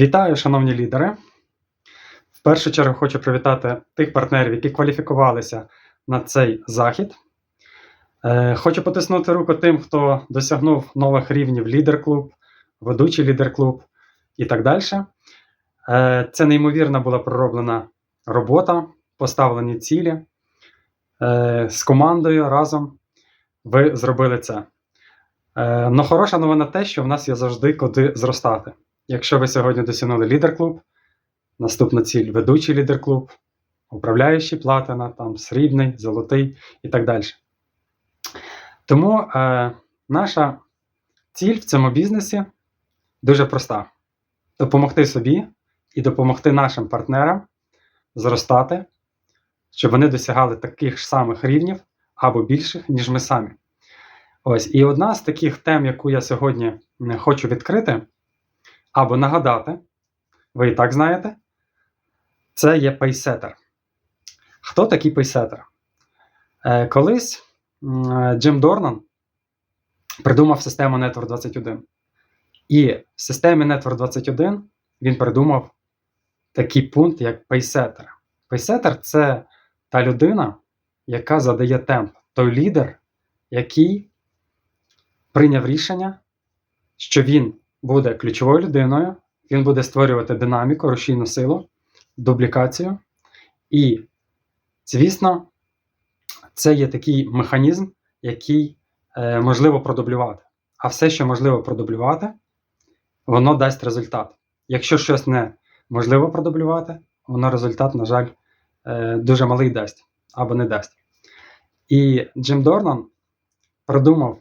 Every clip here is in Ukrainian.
Вітаю, шановні лідери. В першу чергу хочу привітати тих партнерів, які кваліфікувалися на цей захід. Е, Хочу потиснути руку тим, хто досягнув нових рівнів лідер-клуб, ведучий лідер-клуб і так далі. Е, Це неймовірна була пророблена робота, поставлені цілі. Е, З командою разом ви зробили це. Но хороша новина те, що в нас є завжди куди зростати. Якщо ви сьогодні досягнули лідер-клуб, наступна ціль ведучий лідер-клуб, управляючий платина, там срібний, золотий і так далі. Тому е, наша ціль в цьому бізнесі дуже проста: допомогти собі і допомогти нашим партнерам зростати, щоб вони досягали таких ж самих рівнів або більших, ніж ми самі. Ось, і одна з таких тем, яку я сьогодні хочу відкрити або нагадати, ви і так знаєте, це є пейсетер. Хто такий пейсетер? Е, колись Джим Дорнан придумав систему Network 21. І в системі Network 21 він придумав такий пункт, як пейсетер. Пейсетер це та людина, яка задає темп, той лідер, який прийняв рішення, що він буде ключовою людиною, він буде створювати динаміку, рушійну силу, дублікацію. І, звісно, це є такий механізм, який е, можливо продублювати. А все, що можливо продублювати, воно дасть результат. Якщо щось не можливо продублювати, воно результат, на жаль, е, дуже малий дасть або не дасть. І Джим Дорнан продумав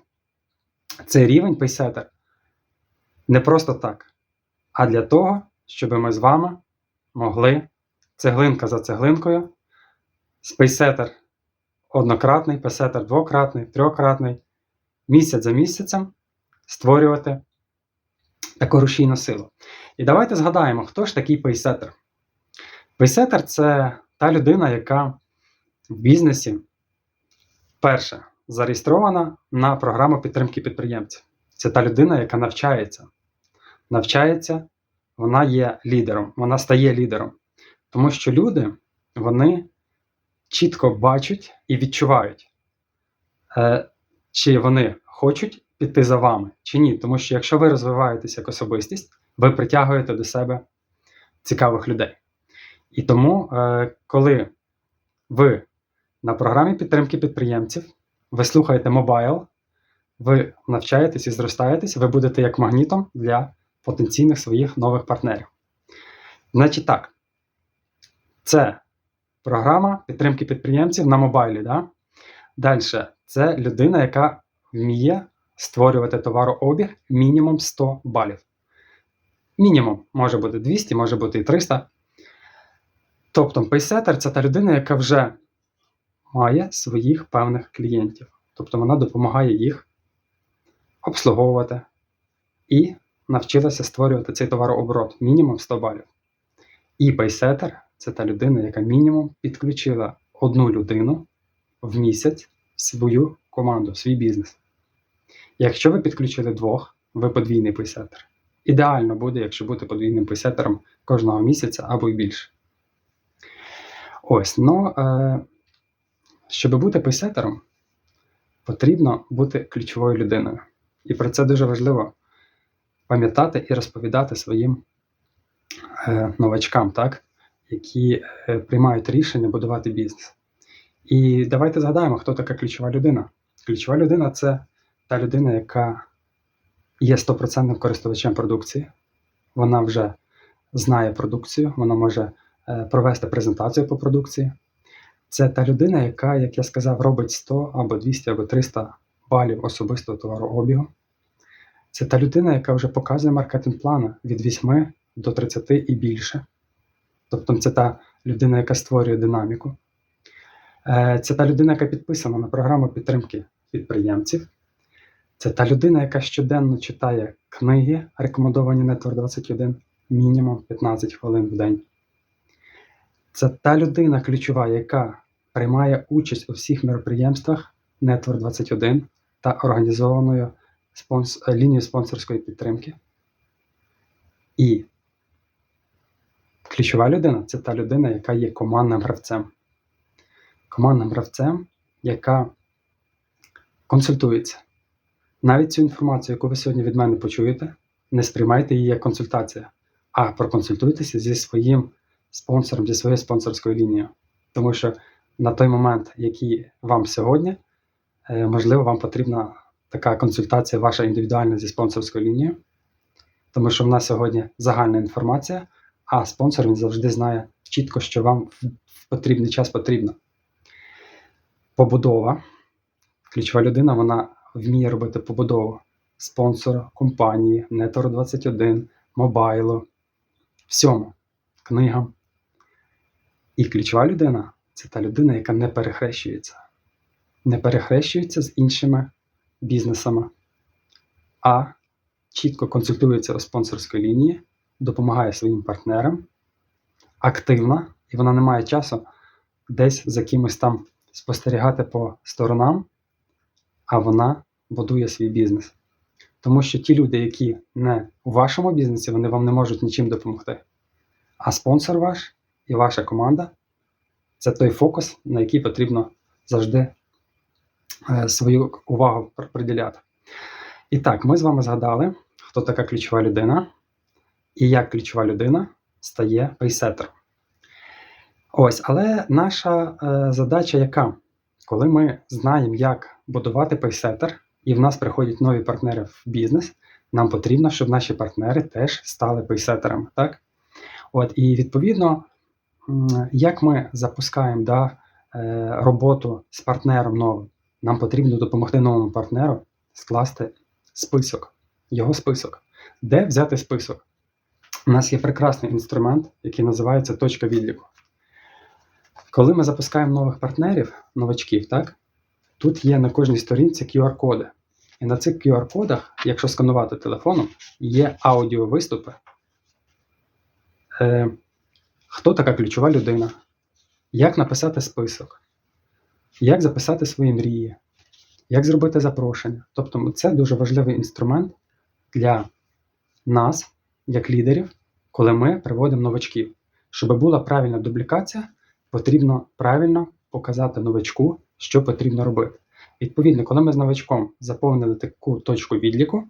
цей рівень пейсетер не просто так, а для того, щоб ми з вами могли цеглинка за цеглинкою, спейсетер однократний, пейсетер двократний, трьохкратний, місяць за місяцем створювати таку рушійну силу. І давайте згадаємо, хто ж такий пейсетер. Пейсетер це та людина, яка в бізнесі перше зареєстрована на програму підтримки підприємців. Це та людина, яка навчається. Навчається, вона є лідером, вона стає лідером. Тому що люди вони чітко бачать і відчувають, е, чи вони хочуть піти за вами, чи ні. Тому що якщо ви розвиваєтесь як особистість, ви притягуєте до себе цікавих людей. І тому, е, коли ви на програмі підтримки підприємців, ви слухаєте мобайл, ви навчаєтесь і зростаєтесь, ви будете як магнітом для потенційних своїх нових партнерів. Значить так, це програма підтримки підприємців на мобайлі. Да? Далі, це людина, яка вміє створювати товарообіг мінімум 100 балів. Мінімум може бути 200, може бути і 300. Тобто, пейсетер це та людина, яка вже має своїх певних клієнтів. Тобто вона допомагає їх обслуговувати і навчилася створювати цей товарооборот мінімум 100 балів. І пейсетер це та людина, яка мінімум підключила одну людину в місяць в свою команду, в свій бізнес. Якщо ви підключили двох, ви подвійний пейсетер. Ідеально буде, якщо бути подвійним пейсетером кожного місяця або й більше. Ось, ну, е, щоб бути пейсетером, потрібно бути ключовою людиною. І про це дуже важливо пам'ятати і розповідати своїм е, новачкам, так? які е, приймають рішення будувати бізнес. І давайте згадаємо, хто така ключова людина. Ключова людина це та людина, яка є стопроцентним користувачем продукції. Вона вже знає продукцію, вона може е, провести презентацію по продукції. Це та людина, яка, як я сказав, робить 100 або 200 або 300 балів особистого товарообігу. Це та людина, яка вже показує маркетинг плани від 8 до 30 і більше. Тобто це та людина, яка створює динаміку. Е, Це та людина, яка підписана на програму підтримки підприємців. Це та людина, яка щоденно читає книги, рекомендовані Network 21, мінімум 15 хвилин в день. Це та людина ключова, яка приймає участь у всіх мероприємствах Network 21 та організованою спонс... лінією спонсорської підтримки. І Ключова людина це та людина, яка є командним гравцем. Командним гравцем, яка консультується. Навіть цю інформацію, яку ви сьогодні від мене почуєте, не сприймайте її як консультація, а проконсультуйтеся зі своїм спонсором, зі своєю спонсорською лінією. Тому що на той момент, який вам сьогодні, е, можливо, вам потрібна така консультація ваша індивідуальна зі спонсорською лінією, тому що в нас сьогодні загальна інформація, а спонсор він завжди знає чітко, що вам в потрібний час потрібно. Побудова. Ключова людина, вона вміє робити побудову спонсора, компанії, Network 21, мобайлу, всьому, книгам. І ключова людина це та людина, яка не перехрещується. Не перехрещується з іншими бізнесами, а чітко консультується у спонсорської лінії, допомагає своїм партнерам, активна, і вона не має часу десь за кимось там спостерігати по сторонам, а вона будує свій бізнес. Тому що ті люди, які не у вашому бізнесі, вони вам не можуть нічим допомогти. А спонсор ваш і ваша команда це той фокус, на який потрібно завжди свою увагу приділяти. І так, ми з вами згадали, хто така ключова людина і як ключова людина стає пейсетером. Ось, але наша е, задача яка? Коли ми знаємо, як будувати пейсетер, і в нас приходять нові партнери в бізнес, нам потрібно, щоб наші партнери теж стали пейсетерами. Так? От, і відповідно, як ми запускаємо да, е, роботу з партнером новим, нам потрібно допомогти новому партнеру скласти список, його список. Де взяти список? У нас є прекрасний інструмент, який називається точка відліку. Коли ми запускаємо нових партнерів, новачків, так, тут є на кожній сторінці QR-коди. І на цих QR-кодах, якщо сканувати телефоном, є аудіовиступи. Е, хто така ключова людина? Як написати список? Як записати свої мрії? Як зробити запрошення? Тобто, це дуже важливий інструмент для нас, як лідерів, коли ми приводимо новачків. Щоб була правильна дублікація, потрібно правильно показати новачку, що потрібно робити. Відповідно, коли ми з новачком заповнили таку точку відліку,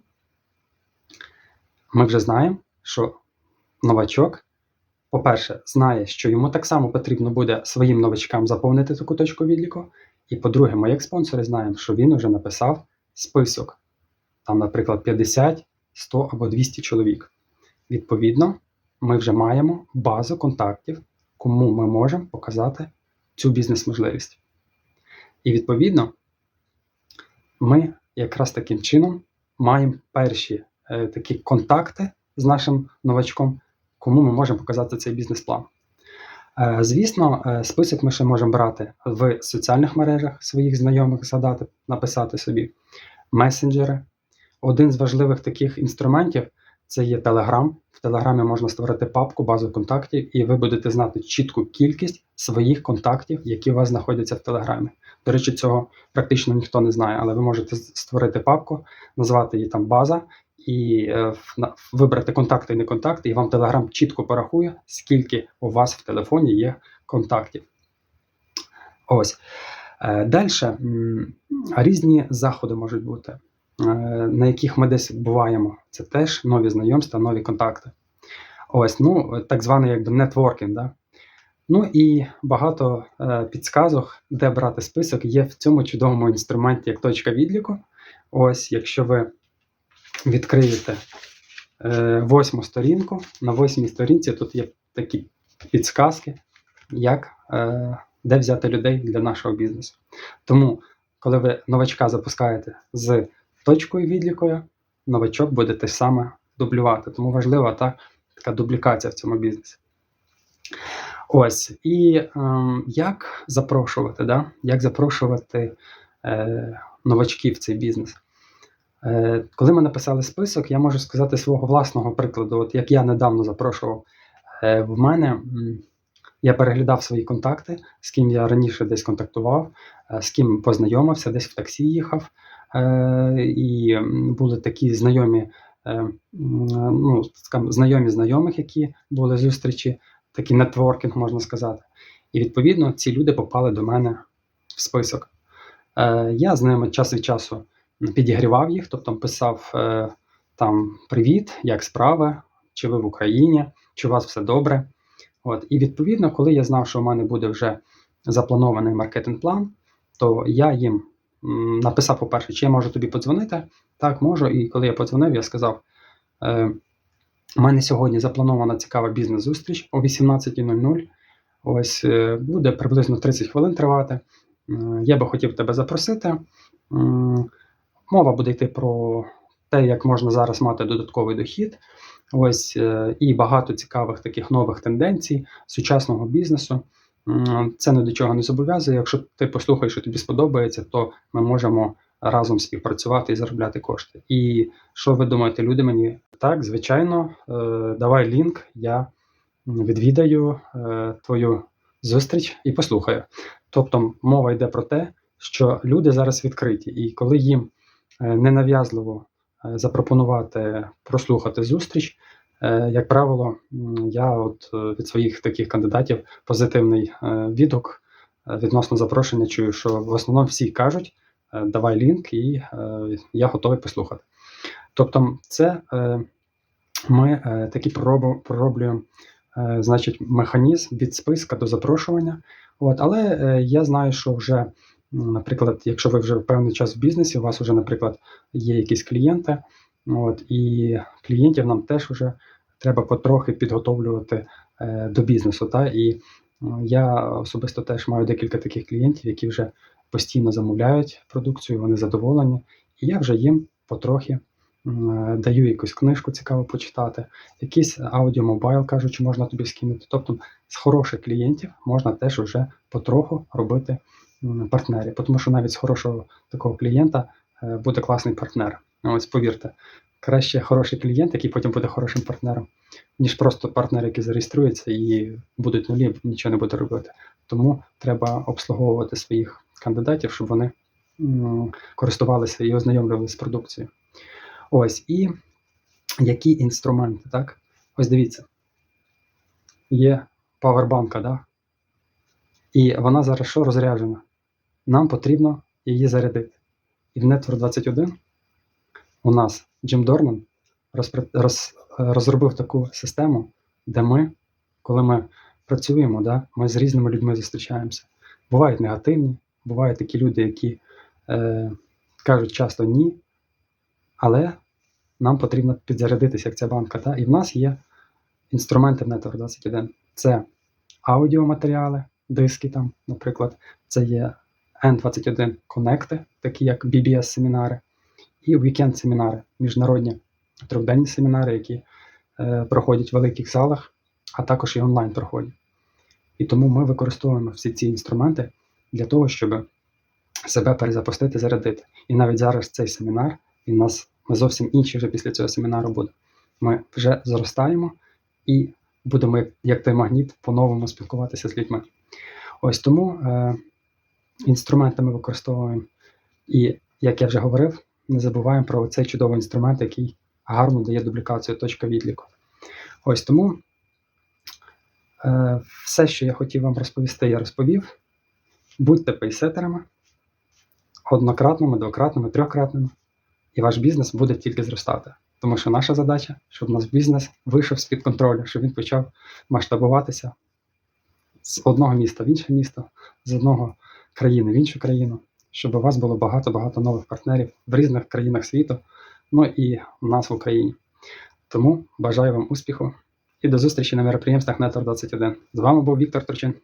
ми вже знаємо, що новачок, по-перше, знає, що йому так само потрібно буде своїм новачкам заповнити таку точку відліку. І по-друге, ми як спонсори знаємо, що він вже написав список. Там, наприклад, 50, 100 або 200 чоловік. Відповідно, ми вже маємо базу контактів, кому ми можемо показати цю бізнес-можливість. І відповідно, ми якраз таким чином маємо перші е, такі контакти з нашим новачком, кому ми можемо показати цей бізнес-план. Е, звісно, е, список ми ще можемо брати в соціальних мережах своїх знайомих, згадати, написати собі месенджери. Один з важливих таких інструментів це є Telegram. В Телеграмі можна створити папку, базу контактів, і ви будете знати чітку кількість своїх контактів, які у вас знаходяться в Телеграмі. До речі, цього практично ніхто не знає, але ви можете створити папку, назвати її там база, і е, вибрати контакти і не контакти, і вам Telegram чітко порахує, скільки у вас в телефоні є контактів. Ось. Далі різні заходи можуть бути, е, на яких ми десь буваємо. Це теж нові знайомства, нові контакти. Ось, ну, так званий якби нетворкінг. Да? Ну і багато е, підсказок, де брати список, є в цьому чудовому інструменті, як точка відліку. Ось, якщо ви відкриєте е, восьму сторінку, на восьмій сторінці тут є такі підсказки, як, е, де взяти людей для нашого бізнесу. Тому, коли ви новачка запускаєте з точкою відлікою, новачок буде те саме дублювати. Тому важлива та, така дублікація в цьому бізнесі. Ось. І ем, як запрошувати, да? як запрошувати е, новачків в цей бізнес? Е, коли ми написали список, я можу сказати свого власного прикладу, от як я недавно запрошував е, в мене. Я переглядав свої контакти, з ким я раніше десь контактував, е, з ким познайомився, десь в таксі їхав. І були такі знайомі, ну, знайомі знайомих, які були зустрічі такий нетворкінг, можна сказати. І відповідно ці люди попали до мене в список. Я з ними час від часу підігрівав їх, тобто писав е, там Привіт, як справи, чи ви в Україні, чи у вас все добре. От. І відповідно, коли я знав, що у мене буде вже запланований маркетинг-план, то я їм написав, по-перше, чи я можу тобі подзвонити. Так, можу. І коли я подзвонив, я сказав: е, у мене сьогодні запланована цікава бізнес-зустріч о 18.00. Ось е, буде приблизно 30 хвилин тривати. Я би хотів тебе запросити. Мова буде йти про те, як можна зараз мати додатковий дохід. Ось е, і багато цікавих таких нових тенденцій сучасного бізнесу. Це ні до чого не зобов'язує. Якщо ти послухаєш, що тобі сподобається, то ми можемо разом співпрацювати і заробляти кошти. І що ви думаєте, люди мені так, звичайно, е, давай лінк, я відвідаю е, твою зустріч і послухаю. Тобто мова йде про те, що люди зараз відкриті, і коли їм ненав'язливо е, запропонувати прослухати зустріч, е, як правило, я от е, від своїх таких кандидатів позитивний е, відгук е, відносно запрошення чую, що в основному всі кажуть, е, давай лінк, і е, я готовий послухати. Тобто, це е, ми е, такі пророблюємо е, значить, механізм від списка до запрошування. От, але е, я знаю, що вже, наприклад, якщо ви вже певний час в бізнесі, у вас вже, наприклад, є якісь клієнти, от, і клієнтів нам теж вже треба потрохи підготовлювати е, до бізнесу. Та? І м, я особисто теж маю декілька таких клієнтів, які вже постійно замовляють продукцію, вони задоволені, і я вже їм потрохи е, даю якусь книжку цікаво почитати, якийсь аудіомобайл, кажуть, чи можна тобі скинути. Тобто з хороших клієнтів можна теж вже потроху робити м, партнерів, тому що навіть з хорошого такого клієнта е, буде класний партнер. Ось повірте, краще хороший клієнт, який потім буде хорошим партнером, ніж просто партнер, який зареєструється і будуть нулі, нічого не буде робити. Тому треба обслуговувати своїх кандидатів, щоб вони користувалися і ознайомлювалися з продукцією. Ось і які інструменти, так? Ось дивіться. Є павербанка, да? І вона зараз що розряджена. Нам потрібно її зарядити. І в Network 21 у нас Джим Дорман роз, розробив таку систему, де ми, коли ми працюємо, да, ми з різними людьми зустрічаємося. Бувають негативні, бувають такі люди, які е, кажуть часто ні, але нам потрібно підзарядитися, як ця банка. Та? І в нас є інструменти в Network 21. Це аудіоматеріали, диски там, наприклад, це є N21 конекти, такі як BBS-семінари, і вікенд-семінари, міжнародні трьохденні семінари, які е, проходять в великих залах, а також і онлайн проходять. І тому ми використовуємо всі ці інструменти для того, щоб себе перезапустити, зарядити. І навіть зараз цей семінар, у нас ми зовсім інші вже після цього семінару буде. Ми вже зростаємо і будемо, як той магніт, по-новому спілкуватися з людьми. Ось тому е, інструменти ми використовуємо. І, як я вже говорив, не забуваємо про цей чудовий інструмент, який гарно дає дублікацію точка відліку. Ось тому е, все, що я хотів вам розповісти, я розповів. Будьте пейсетерами однократними, двократними, трьохкратними, і ваш бізнес буде тільки зростати. Тому що наша задача, щоб наш бізнес вийшов з-під контролю, щоб він почав масштабуватися з одного міста в інше місто, з одного країни в іншу країну, щоб у вас було багато-багато нових партнерів в різних країнах світу, ну і у нас в Україні. Тому бажаю вам успіху і до зустрічі на мероприємствах Network 21. З вами був Віктор Турчин.